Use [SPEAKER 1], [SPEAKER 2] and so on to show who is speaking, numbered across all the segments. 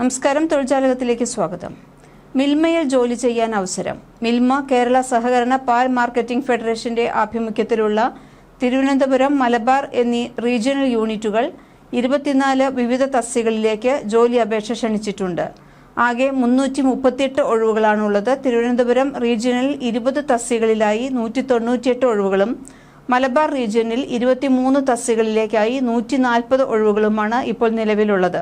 [SPEAKER 1] നമസ്കാരം തൊഴിൽജാലകത്തിലേക്ക് സ്വാഗതം. മിൽമയിൽ ജോലി ചെയ്യാൻ അവസരം. മിൽമ കേരള സഹകരണ പാൽ മാർക്കറ്റിംഗ് ഫെഡറേഷന്റെ ആഭിമുഖ്യത്തിലുള്ള തിരുവനന്തപുരം മലബാർ എന്നീ റീജിയണൽ യൂണിറ്റുകൾ ഇരുപത്തിനാല് വിവിധ തസ്തികളിലേക്ക് ജോലി അപേക്ഷ ക്ഷണിച്ചിട്ടുണ്ട്. ആകെ മുന്നൂറ്റി മുപ്പത്തിയെട്ട് ഒഴിവുകളാണുള്ളത്. തിരുവനന്തപുരം റീജിയനിൽ ഇരുപത് തസ്തികളിലായി നൂറ്റി തൊണ്ണൂറ്റിയെട്ട് ഒഴിവുകളും മലബാർ റീജിയനിൽ ഇരുപത്തിമൂന്ന് തസ്തികളിലേക്കായി നൂറ്റി നാൽപ്പത് ഒഴിവുകളുമാണ് ഇപ്പോൾ നിലവിലുള്ളത്.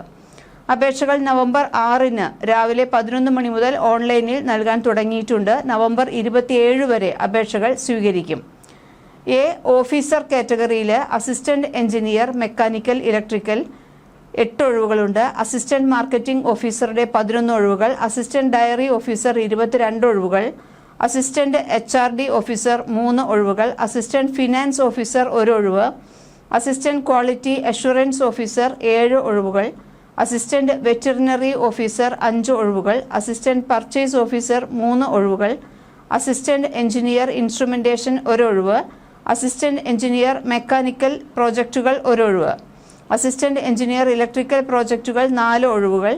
[SPEAKER 1] അപേക്ഷകൾ നവംബർ ആറിന് രാവിലെ പതിനൊന്ന് മണി മുതൽ ഓൺലൈനിൽ നൽകാൻ തുടങ്ങിയിട്ടുണ്ട്. നവംബർ ഇരുപത്തിയേഴ് വരെ അപേക്ഷകൾ സ്വീകരിക്കും. എ ഓഫീസർ കാറ്റഗറിയിൽ അസിസ്റ്റന്റ് എഞ്ചിനീയർ മെക്കാനിക്കൽ ഇലക്ട്രിക്കൽ എട്ട് ഒഴിവുകളുണ്ട്. അസിസ്റ്റന്റ് മാർക്കറ്റിംഗ് ഓഫീസറുടെ പതിനൊന്ന് ഒഴിവുകൾ അസിസ്റ്റന്റ് ഡയറി ഓഫീസർ ഇരുപത്തിരണ്ട് ഒഴിവുകൾ assistant H R D officer മൂന്ന് ഒഴിവുകൾ അസിസ്റ്റന്റ് ഫിനാൻസ് ഓഫീസർ ഒരു ഒഴിവ് അസിസ്റ്റന്റ് ക്വാളിറ്റി അഷുറൻസ് ഓഫീസർ ഏഴ് ഒഴിവുകൾ അസിസ്റ്റന്റ് വെറ്ററിനറി ഓഫീസർ അഞ്ച് ഒഴിവുകൾ അസിസ്റ്റന്റ് പർച്ചേസ് ഓഫീസർ മൂന്ന് ഒഴിവുകൾ അസിസ്റ്റന്റ് എഞ്ചിനീയർ ഇൻസ്ട്രുമെന്റേഷൻ ഒരൊഴിവ് അസിസ്റ്റന്റ് എഞ്ചിനീയർ മെക്കാനിക്കൽ പ്രോജക്റ്റുകൾ ഒരൊഴിവ് അസിസ്റ്റന്റ് എഞ്ചിനീയർ ഇലക്ട്രിക്കൽ പ്രോജക്റ്റുകൾ നാല് ഒഴിവുകൾ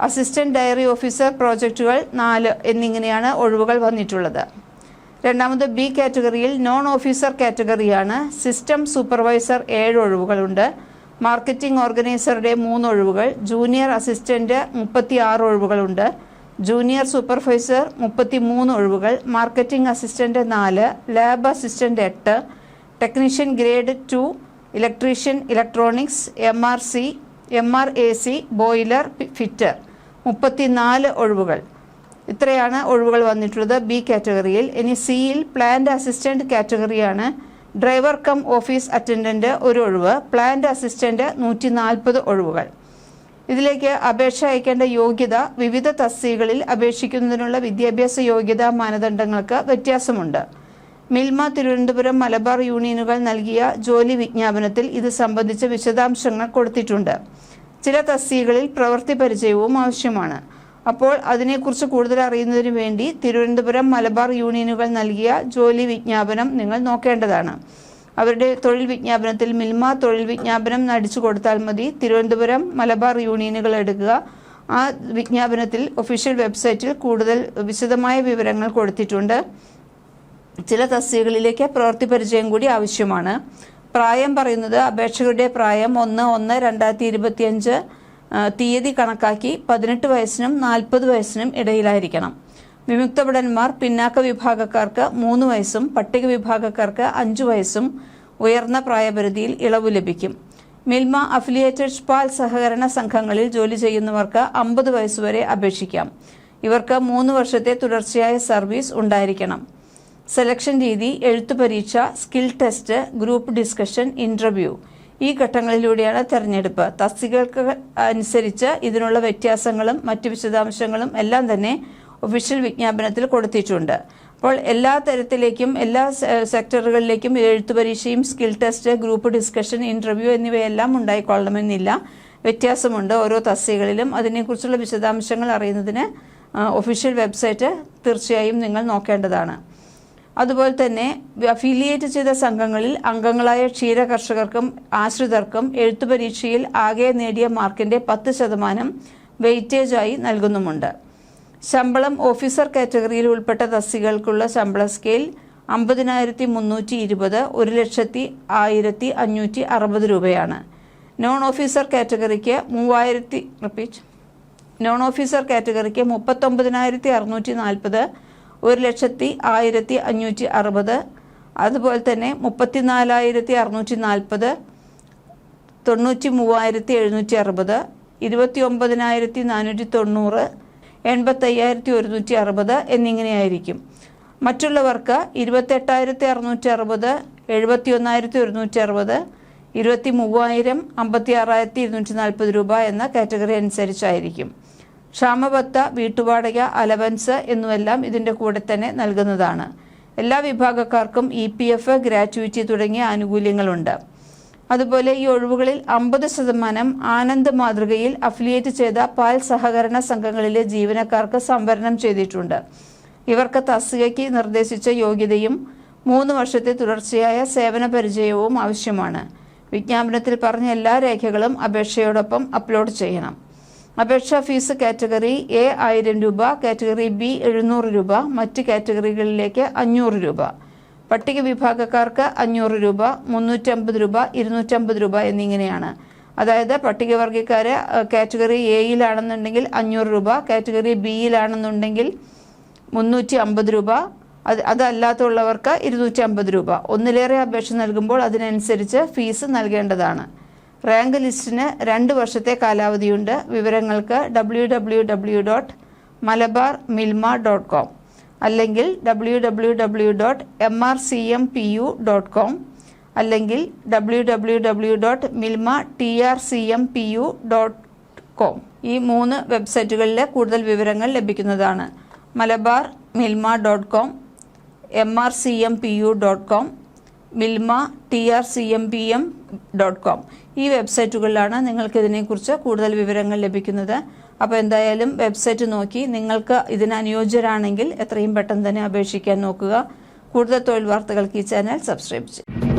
[SPEAKER 1] അസിസ്റ്റന്റ് ഡയറി ഓഫീസർ പ്രോജക്റ്റുകൾ നാല് എന്നിങ്ങനെയാണ് ഒഴിവുകൾ വന്നിട്ടുള്ളത്. രണ്ടാമത് ബി കാറ്റഗറിയിൽ നോൺ ഓഫീസർ കാറ്റഗറിയാണ്. സിസ്റ്റം സൂപ്പർവൈസർ ഏഴ് ഒഴിവുകളുണ്ട്. മാർക്കറ്റിംഗ് ഓർഗനൈസറുടെ മൂന്ന് ഒഴിവുകൾ ജൂനിയർ അസിസ്റ്റന്റ് മുപ്പത്തി ആറ് ഒഴിവുകളുണ്ട് ജൂനിയർ സൂപ്പർവൈസർ മുപ്പത്തി മൂന്ന് ഒഴിവുകൾ മാർക്കറ്റിംഗ് അസിസ്റ്റന്റ് നാല് ലാബ് അസിസ്റ്റന്റ് എട്ട് technician grade two electrician electronics M R C M R A C boiler fitter. മുപ്പത്തിനാല് ഒഴിവുകൾ. ഇത്രയാണ് ഒഴിവുകൾ വന്നിട്ടുള്ളത് ബി കാറ്റഗറിയിൽ. ഇനി സിയിൽ പ്ലാന്റ് അസിസ്റ്റന്റ് കാറ്റഗറിയാണ് ഡ്രൈവർ കം ഓഫീസ് അറ്റൻഡന്റ് ഒരു ഒഴിവ് പ്ലാന്റ് അസിസ്റ്റന്റ് നൂറ്റി നാൽപ്പത് ഒഴിവുകൾ. ഇതിലേക്ക് അപേക്ഷ അയക്കേണ്ട യോഗ്യത വിവിധ തസ്തികകളിൽ അപേക്ഷിക്കുന്നതിനുള്ള വിദ്യാഭ്യാസ യോഗ്യതാ മാനദണ്ഡങ്ങൾക്ക് വ്യത്യാസമുണ്ട്. മിൽമ തിരുവനന്തപുരം മലബാർ യൂണിയനുകൾ നൽകിയ ജോലി വിജ്ഞാപനത്തിൽ ഇത് സംബന്ധിച്ച വിശദാംശങ്ങൾ കൊടുത്തിട്ടുണ്ട്. ചില തസ്തികകളിൽ പ്രവൃത്തി പരിചയവും ആവശ്യമാണ്. അപ്പോൾ അതിനെക്കുറിച്ച് കൂടുതൽ അറിയുന്നതിന് വേണ്ടി തിരുവനന്തപുരം മലബാർ യൂണിയനുകൾ നൽകിയ ജോലി വിജ്ഞാപനം നിങ്ങൾ നോക്കേണ്ടതാണ്. അവരുടെ തൊഴിൽ വിജ്ഞാപനത്തിൽ മിൽമ തൊഴിൽ വിജ്ഞാപനം അടിച്ചു കൊടുത്താൽ മതി. തിരുവനന്തപുരം മലബാർ യൂണിയനുകൾ എടുക്കുക. ആ വിജ്ഞാപനത്തിൽ ഒഫീഷ്യൽ വെബ്സൈറ്റിൽ കൂടുതൽ വിശദമായ വിവരങ്ങൾ കൊടുത്തിട്ടുണ്ട്. ചില തസ്തികകളിലേക്ക് പ്രവൃത്തി പരിചയം കൂടി ആവശ്യമാണ്. പ്രായം പറയുന്നത് അപേക്ഷകരുടെ പ്രായം ഒന്ന് ഒന്ന് രണ്ടായിരത്തി ഇരുപത്തിയഞ്ച് തീയതി കണക്കാക്കി പതിനെട്ട് വയസ്സിനും നാൽപ്പത് വയസ്സിനും ഇടയിലായിരിക്കണം. വിമുക്തഭടന്മാർ പിന്നാക്ക വിഭാഗക്കാർക്ക് മൂന്ന് വയസ്സും പട്ടിക വിഭാഗക്കാർക്ക് അഞ്ചു വയസ്സും ഉയർന്ന പ്രായപരിധിയിൽ ഇളവ് ലഭിക്കും. മിൽമ അഫിലിയേറ്റഡ് പാൽ സഹകരണ സംഘങ്ങളിൽ ജോലി ചെയ്യുന്നവർക്ക് അമ്പത് വയസ്സുവരെ അപേക്ഷിക്കാം. ഇവർക്ക് മൂന്ന് വർഷത്തെ തുടർച്ചയായ സർവീസ് ഉണ്ടായിരിക്കണം. സെലക്ഷൻ രീതി എഴുത്തു പരീക്ഷ skill test group discussion interview. ഈ ഘട്ടങ്ങളിലൂടെയാണ് തെരഞ്ഞെടുപ്പ്. തസ്തികൾക്ക് അനുസരിച്ച് ഇതിനുള്ള വ്യത്യാസങ്ങളും മറ്റു വിശദാംശങ്ങളും എല്ലാം തന്നെ ഒഫീഷ്യൽ വിജ്ഞാപനത്തിൽ കൊടുത്തിട്ടുണ്ട്. അപ്പോൾ എല്ലാ തരത്തിലേക്കും എല്ലാ സെക്ടറുകളിലേക്കും എഴുത്തു പരീക്ഷയും skill test group discussion interview എന്നിവയെല്ലാം ഉണ്ടായിക്കൊള്ളണമെന്നില്ല. വ്യത്യാസമുണ്ട് ഓരോ തസ്തികകളിലും. അതിനെക്കുറിച്ചുള്ള വിശദാംശങ്ങൾ അറിയുന്നതിന് ഒഫീഷ്യൽ വെബ്സൈറ്റ് തീർച്ചയായും നിങ്ങൾ നോക്കേണ്ടതാണ്. അതുപോലെ തന്നെ അഫിലിയേറ്റ് ചെയ്ത സംഘങ്ങളിൽ അംഗങ്ങളായ ക്ഷീര കർഷകർക്കും ആശ്രിതർക്കും എഴുത്തു പരീക്ഷയിൽ ആകെ നേടിയ മാർക്കിന്റെ പത്ത് ശതമാനം വെയിറ്റേജായി നൽകുന്നുമുണ്ട്. ശമ്പളം ഓഫീസർ കാറ്റഗറിയിൽ ഉൾപ്പെട്ട തസ്തികൾക്കുള്ള ശമ്പള സ്കെയിൽ അമ്പതിനായിരത്തി മുന്നൂറ്റി ഇരുപത് ഒരു ലക്ഷത്തി ആയിരത്തി അഞ്ഞൂറ്റി അറുപത് രൂപയാണ്. നോൺ ഓഫീസർ കാറ്റഗറിക്ക് മൂവായിരത്തി റിപ്പീറ്റ് നോൺ ഓഫീസർ കാറ്റഗറിക്ക് മുപ്പത്തൊമ്പതിനായിരത്തി അറുന്നൂറ്റി നാൽപ്പത് ഒരു ലക്ഷത്തി ആയിരത്തി അഞ്ഞൂറ്റി അറുപത് അതുപോലെ തന്നെ മുപ്പത്തി നാലായിരത്തി അറുന്നൂറ്റി നാൽപ്പത് തൊണ്ണൂറ്റി മൂവായിരത്തി എഴുന്നൂറ്റി അറുപത് ഇരുപത്തി ഒമ്പതിനായിരത്തി നാനൂറ്റി തൊണ്ണൂറ് എൺപത്തയ്യായിരത്തി ഒരുന്നൂറ്റി അറുപത് എന്നിങ്ങനെയായിരിക്കും. മറ്റുള്ളവർക്ക് ഇരുപത്തെട്ടായിരത്തി അറുന്നൂറ്റി അറുപത് എഴുപത്തി ഒന്നായിരത്തി ഒരുന്നൂറ്റി അറുപത് ഇരുപത്തി മൂവായിരം അമ്പത്തി ആറായിരത്തി ഇരുന്നൂറ്റി നാൽപ്പത് രൂപ എന്ന കാറ്റഗറി അനുസരിച്ചായിരിക്കും. ക്ഷാമബത്ത വീട്ടുവാടക അലവൻസ് എന്നുമെല്ലാം ഇതിന്റെ കൂടെ തന്നെ നൽകുന്നതാണ്. എല്ലാ വിഭാഗക്കാർക്കും ഇ പി എഫ് ഗ്രാറ്റുവിറ്റി തുടങ്ങിയ ആനുകൂല്യങ്ങളുണ്ട്. അതുപോലെ ഈ ഒഴിവുകളിൽ അമ്പത് ശതമാനം ആനന്ദ് മാതൃകയിൽ അഫിലിയേറ്റ് ചെയ്ത പാൽ സഹകരണ സംഘങ്ങളിലെ ജീവനക്കാർക്ക് സംവരണം ചെയ്തിട്ടുണ്ട്. ഇവർക്ക് തസ്തികയ്ക്ക് നിർദ്ദേശിച്ച യോഗ്യതയും മൂന്ന് വർഷത്തെ തുടർച്ചയായ സേവന പരിചയവും ആവശ്യമാണ്. വിജ്ഞാപനത്തിൽ പറഞ്ഞ എല്ലാ രേഖകളും അപേക്ഷയോടൊപ്പം അപ്ലോഡ് ചെയ്യണം. അപേക്ഷാ ഫീസ് കാറ്റഗറി എ ആയിരം രൂപ കാറ്റഗറി ബി എഴുന്നൂറ് രൂപ മറ്റ് കാറ്റഗറികളിലേക്ക് അഞ്ഞൂറ് രൂപ. പട്ടിക വിഭാഗക്കാർക്ക് അഞ്ഞൂറ് രൂപ മുന്നൂറ്റമ്പത് രൂപ ഇരുന്നൂറ്റമ്പത് രൂപ എന്നിങ്ങനെയാണ്. അതായത് പട്ടികവർഗക്കാര് കാറ്റഗറി എയിലാണെന്നുണ്ടെങ്കിൽ അഞ്ഞൂറ് രൂപ കാറ്റഗറി ബിയിലാണെന്നുണ്ടെങ്കിൽ മുന്നൂറ്റി അമ്പത് രൂപ അത് അതല്ലാത്തുള്ളവർക്ക് ഇരുന്നൂറ്റി അമ്പത് രൂപ. ഒന്നിലേറെ അപേക്ഷ നൽകുമ്പോൾ അതിനനുസരിച്ച് ഫീസ് നൽകേണ്ടതാണ്. റാങ്ക് ലിസ്റ്റിന് രണ്ട് വർഷത്തെ കാലാവധിയുണ്ട്. വിവരങ്ങൾക്ക് W W W dot Malabar Milma dot com അല്ലെങ്കിൽ W W W dot M R C M P U dot com അല്ലെങ്കിൽ W W W dot Milma T R C M P U dot com ഈ മൂന്ന് വെബ്സൈറ്റുകളിലെ കൂടുതൽ വിവരങ്ങൾ ലഭിക്കുന്നതാണ്. Malabar Milma dot com M R C M P U dot com Milma T R C M P M dot com. ഈ വെബ്സൈറ്റുകളിലാണ് നിങ്ങൾക്ക് ഇതിനെക്കുറിച്ച് കൂടുതൽ വിവരങ്ങൾ ലഭിക്കുന്നത്. അപ്പോൾ എന്തായാലും വെബ്സൈറ്റ് നോക്കി നിങ്ങൾക്ക് ഇതിന് അനുയോജ്യരാണെങ്കിൽ എത്രയും പെട്ടെന്ന് തന്നെ അപേക്ഷിക്കാൻ നോക്കുക. കൂടുതൽ തൊഴിൽ വാർത്തകൾക്ക് ഈ ചാനൽ സബ്സ്ക്രൈബ് ചെയ്യും.